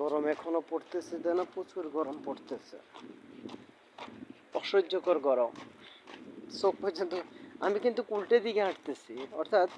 গরম এখনও পড়তেছে যেন প্রচুর গরম পড়তেছে। অসহ্যকর গরম। চোখ পর্যন্ত আমি কিন্তু উল্টে দিকে হাঁটতেছি, অর্থাৎ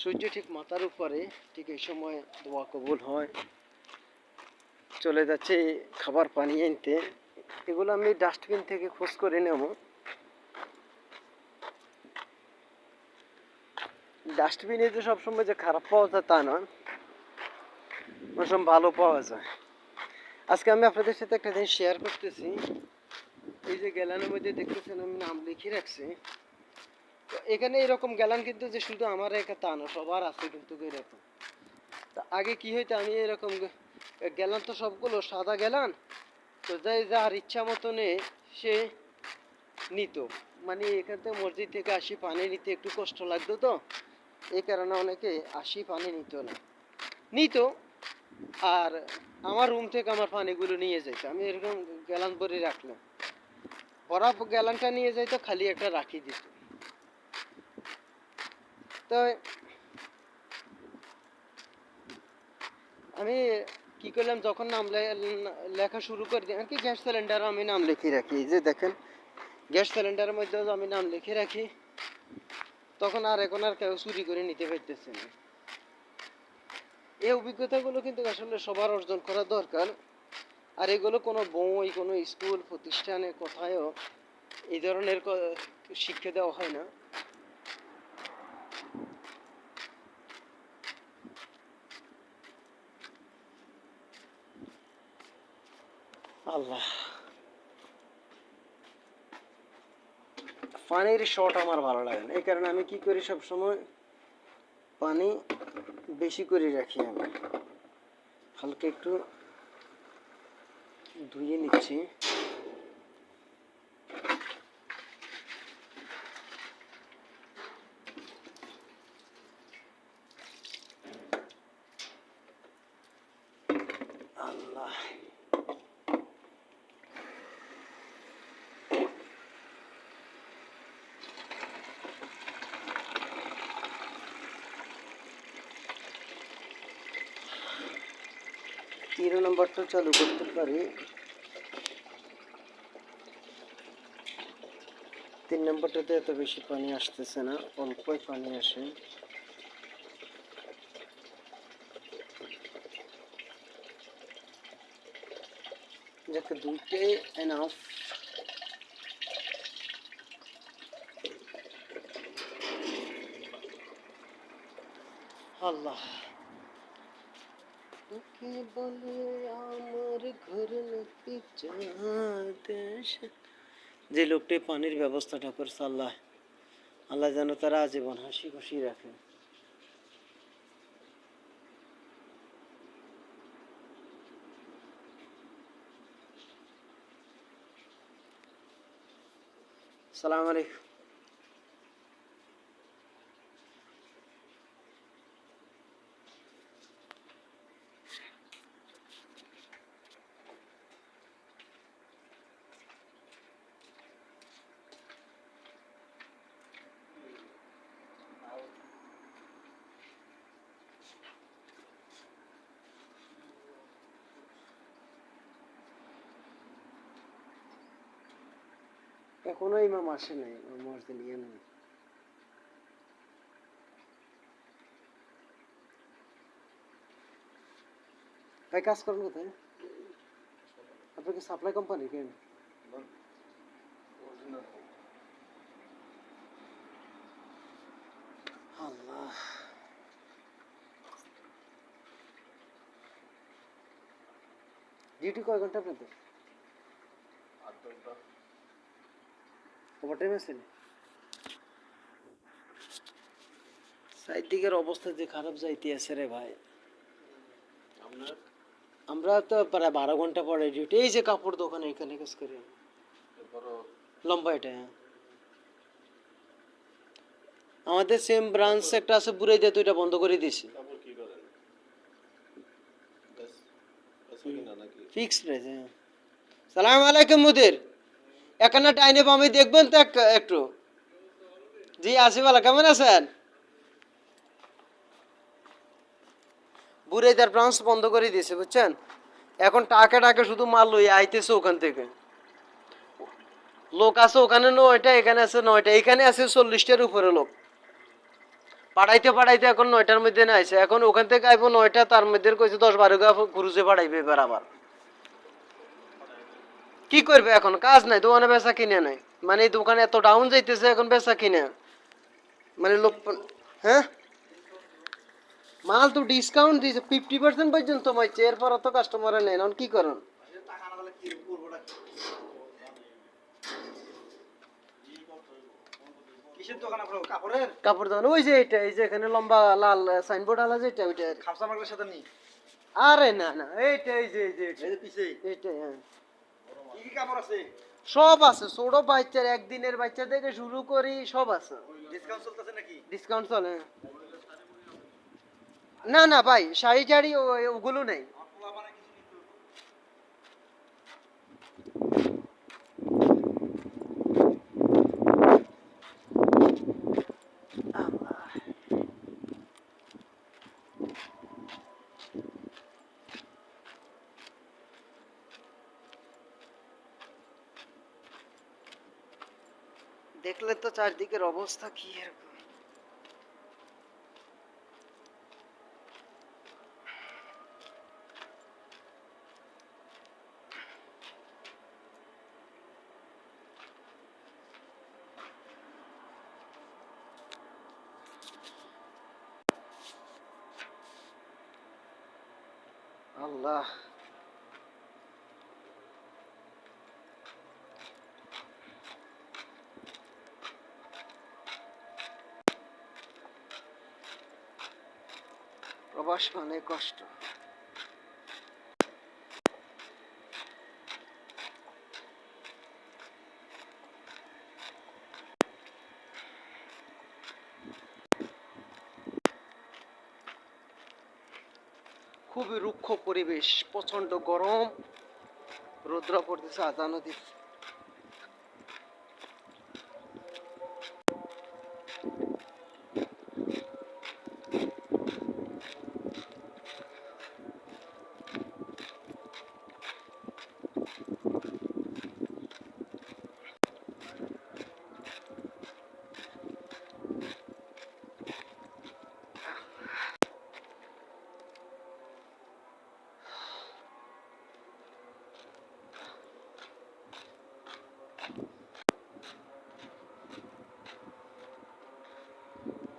সূর্য ঠিক মাথার উপরে, ঠিক এই সময় দোয়া কবুল হয়। চলে যাচ্ছে খাবার পানি আনতে। এগুলো আমি ডাস্টবিন থেকে খোঁজ করে নেব। ডাস্টবিনে যে সবসময় যে খারাপ পাওয়া যায় তা না অনেক সময় ভালো পাওয়া যায়। আজকে আমি আপনাদের সাথে একটা জিনিস শেয়ার করতেছি। এই যে গ্যালানের মধ্যে দেখতেছেন আমি নাম লিখে রাখছি। এখানে এরকম গ্যালান কিন্তু যে শুধু আমার একা তা না, সবার আছে কিন্তু এরকম। তা আগে কি হইতো, আমি এরকম গ্যালান তো সবগুলো, সাদা গ্যালান তো যাই যার ইচ্ছা মতো নে, সে নিত। মানে এখান থেকে মসজিদ থেকে আসি, পানি নিতে একটু কষ্ট লাগতো তো, এই কারণে অনেকে আসি, পানি নিত না। নিত, আর আমার রুম থেকে আমার পানিগুলো নিয়ে যাইতো। আমি এরকম গ্যালান ভরে রাখলাম। ভরা গ্যালানটা নিয়ে যাইতো, খালি একটা রাখি দিত। তো আমি কি করলাম, যখন নাম লেখা শুরু করে দিই, আর কি গ্যাস সিলিন্ডার আমি নাম লিখে রাখি, এই যে দেখেন, গ্যাস সিলিন্ডারের মধ্যে আমি নাম লিখে রাখি, তখন আর এখন আর কেউ চুরি করে নিতে পারতেছে না। এই অভিজ্ঞতাগুলো কিন্তু আসলে সবার অর্জন করা দরকার, আর এগুলো কোনো বই, কোনো স্কুল, প্রতিষ্ঠানে কোথায়ও এই ধরনের শিক্ষা দেওয়া হয় না। আল্লাহ। পানির শট আমার ভালো লাগে না। এই কারণে আমি কি করি সব সময় পানি বেশি করে রাখি আমি। হালকা একটু ধুয়ে নিচ্ছি। আল্লাহ। তিন নম্বরটা চালু করতে পারি। তিন নম্বরটাতে এত বেশি পানি আসতেছে না, অল্পই পানি আসে। যাকে দুইটাই এনাফ আল্লাহ। তোকে বলে আমার ঘর নাকি যে লোকটি পানির ব্যবস্থাটা করছে, আল্লাহ আল্লাহ যেন তারা আজীবন হাসি খুশি রাখে। সালাম আলাইকুম। এখনও ইমাম আসে নাই মসজিদ ইয়ে নেই। ভাই, কাজ করেন কোথায়? আপনি কি সাপ্লাই কোম্পানি কেন আল্লাহ। ডিউটি কয় ঘণ্টা আপনাদের? ওভারটাইম আছে চারিদিকের অবস্থা যে খারাপ যাইতে আছে রে ভাই। আমরা তো প্রায় বারো ঘণ্টা পরে ডিউটি এই যে কাপড় দোকানে এখানে কাজ করি। লম্বা এটা হ্যাঁ। আমাদের সেম ব্রাঞ্চ একটা আছে বুড়াই দিয়ে দুইটা বন্ধ করে ব্যাস ফিক্স প্রাইস হ্যাঁ। সালাম আলাইকুম মুদির। এখানে টাইনে আমি দেখবেন তো এক- একটু। জি আসিফালা কেমন আছেন? বুড়াইদার ব্রাঞ্চ বন্ধ করে দিয়েছে, বুঝছেন? এখন টাকা টাকা শুধু মাল লই আইতেছে ওখান থেকে। লোক আছে ওখানে নয়টা, এখানে আছে নয়টা, এখানে আছে চল্লিশটার উপরে লোক। পাঠাইতে পাঠাইতে এখন নয়টার মধ্যে না আইছে এখন ওখান থেকে আইব নয়টা, তার মধ্যে কইছে দশ বারো গা ক্রুজে পাঠাইবে এবার আবার। কি করবে এখন? কাজ নাই দোকানে বেচা কিনে নাই। মানে এই দোকানে এত ডাউন যাইতেছে এখন বেচা কিনে। মানে লোক হ্যাঁ? মাল তো ডিসকাউন্ট দিয়েছে ফিফটি পার্সেন্ট পর্যন্ত মাইছে এরপর অত কাস্টমার নেই এখন কি করেন? কাপড় দোকান ওই যে এটা এই যে এখানে লম্বা লাল সাইনবোর্ড আলা যেটা ওইটা মার্কেটের সাথে নি আরে না না এইটা এই যে এই যে এইটা, এই যে পিছে। এইটা হ্যাঁ। কি কি কাপড় আছে? সব আছে ছোট বাচ্চার একদিনের বাচ্চা থেকে শুরু করি সব আছে। ডিসকাউন্ট চলতেছে নাকি? ডিসকাউন্ট চলে। না না ভাই শাড়ি টাড়ি ওগুলো নেই। তো চারদিকের অবস্থা কি এরকম? আল্লাহ। প্রবাস মানে কষ্ট। খুবই রুক্ষ পরিবেশ প্রচণ্ড গরম। রৌদ্র পড়তেছে আজানো দিচ্ছে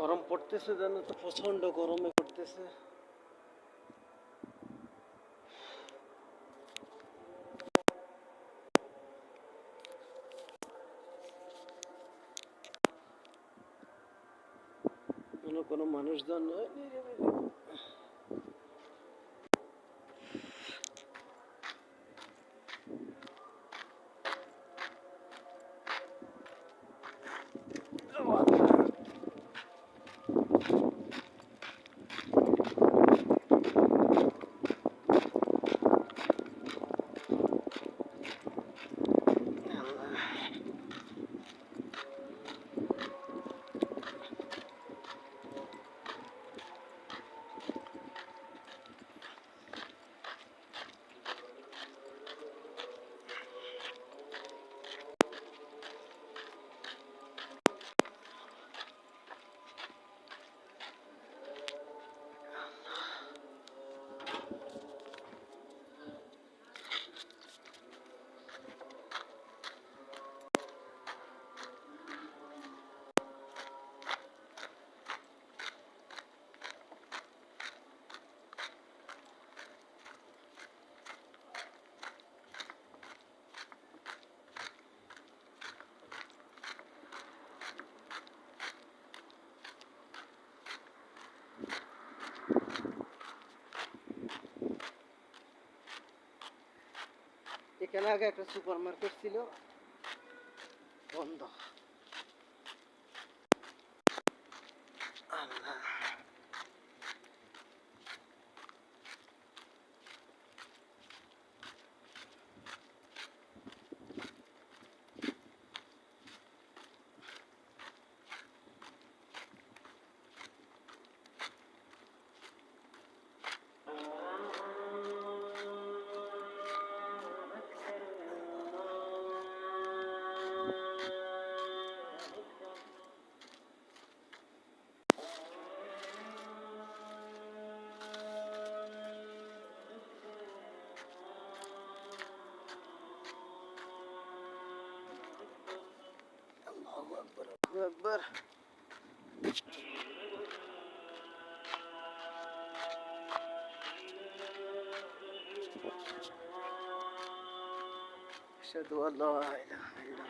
গরম পড়তেছে যেন তো প্রচণ্ড গরমে পড়তেছে। কোনো কোনো মানুষজন এখানে আগে একটা সুপার মার্কেট ছিল। বন্ধ। أكبر. أشهد أن لا إله إلا الله.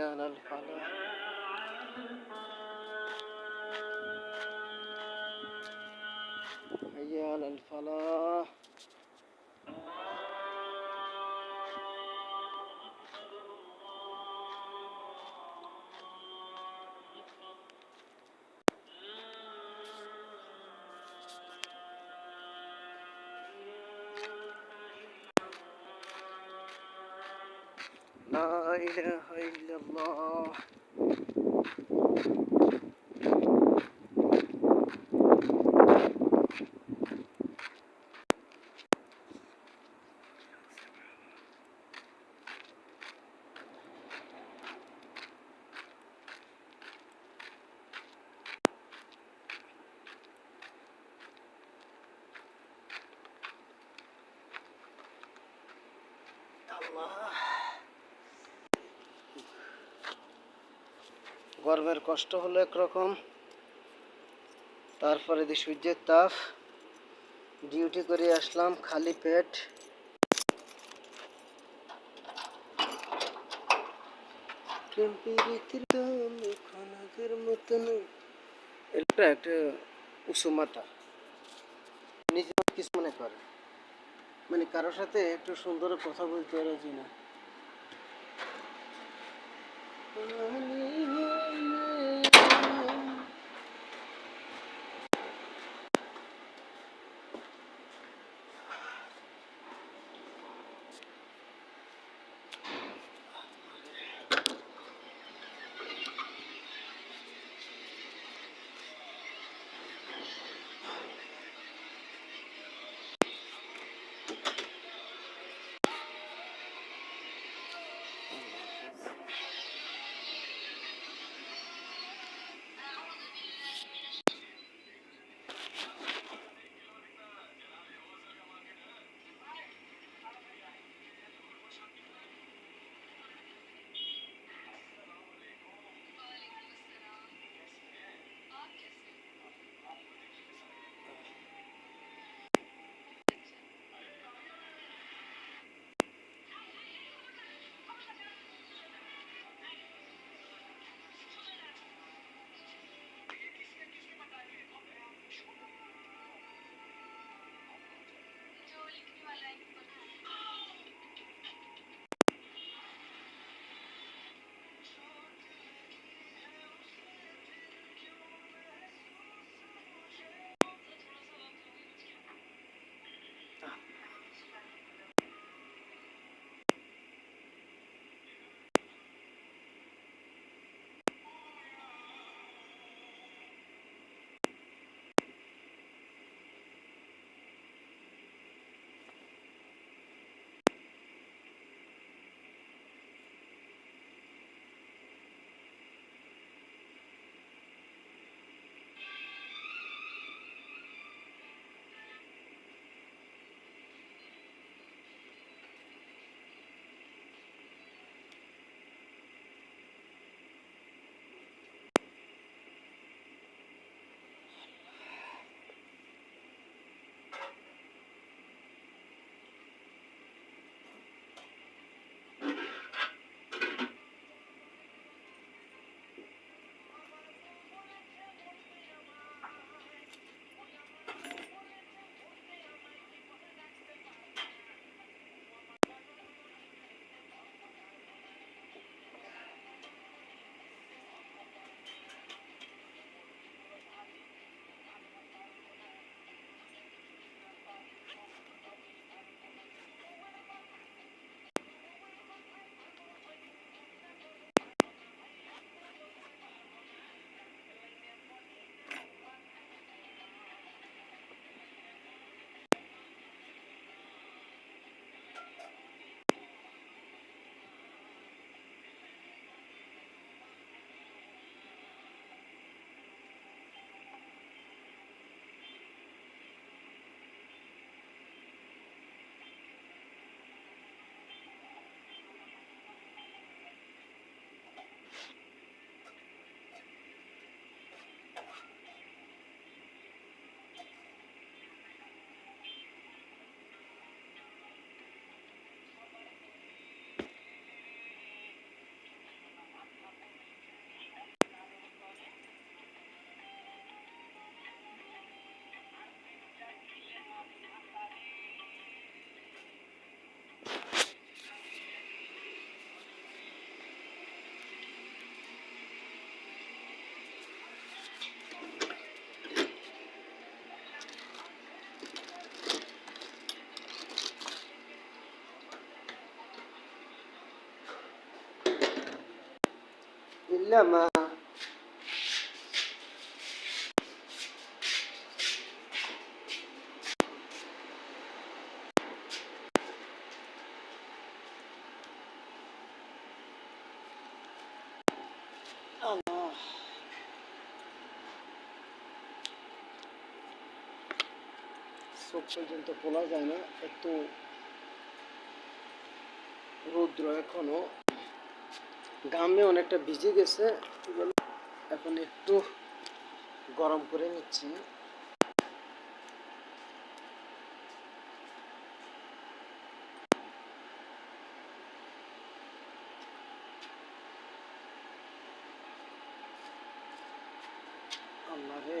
على الفلاح حي على الفلاح لا إله إلا الله গর্বের কষ্ট হলো একরকম। তারপরে দি সূর্যের তাপ। ডিউটি করে আসলাম খালি পেট। এটা একটা উঁচু মাথা। নিজে কিছু মনে করে। মানে কারোর সাথে একটু সুন্দর কথা বলতে রাজি না। ইলামা আল্লাহ চোখ পর্যন্ত খোলা যায় না এত রৌদ্র এখনও। ঘামে অনেকটা ভিজে গেছে। এখন একটু গরম করে নিচ্ছি। আল্লাহ রে।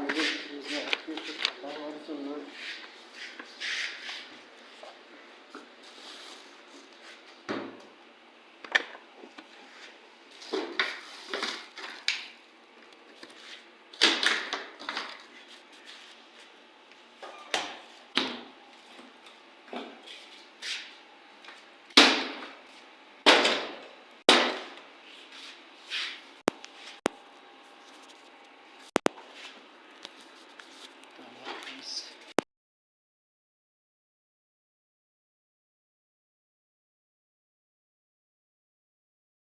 你就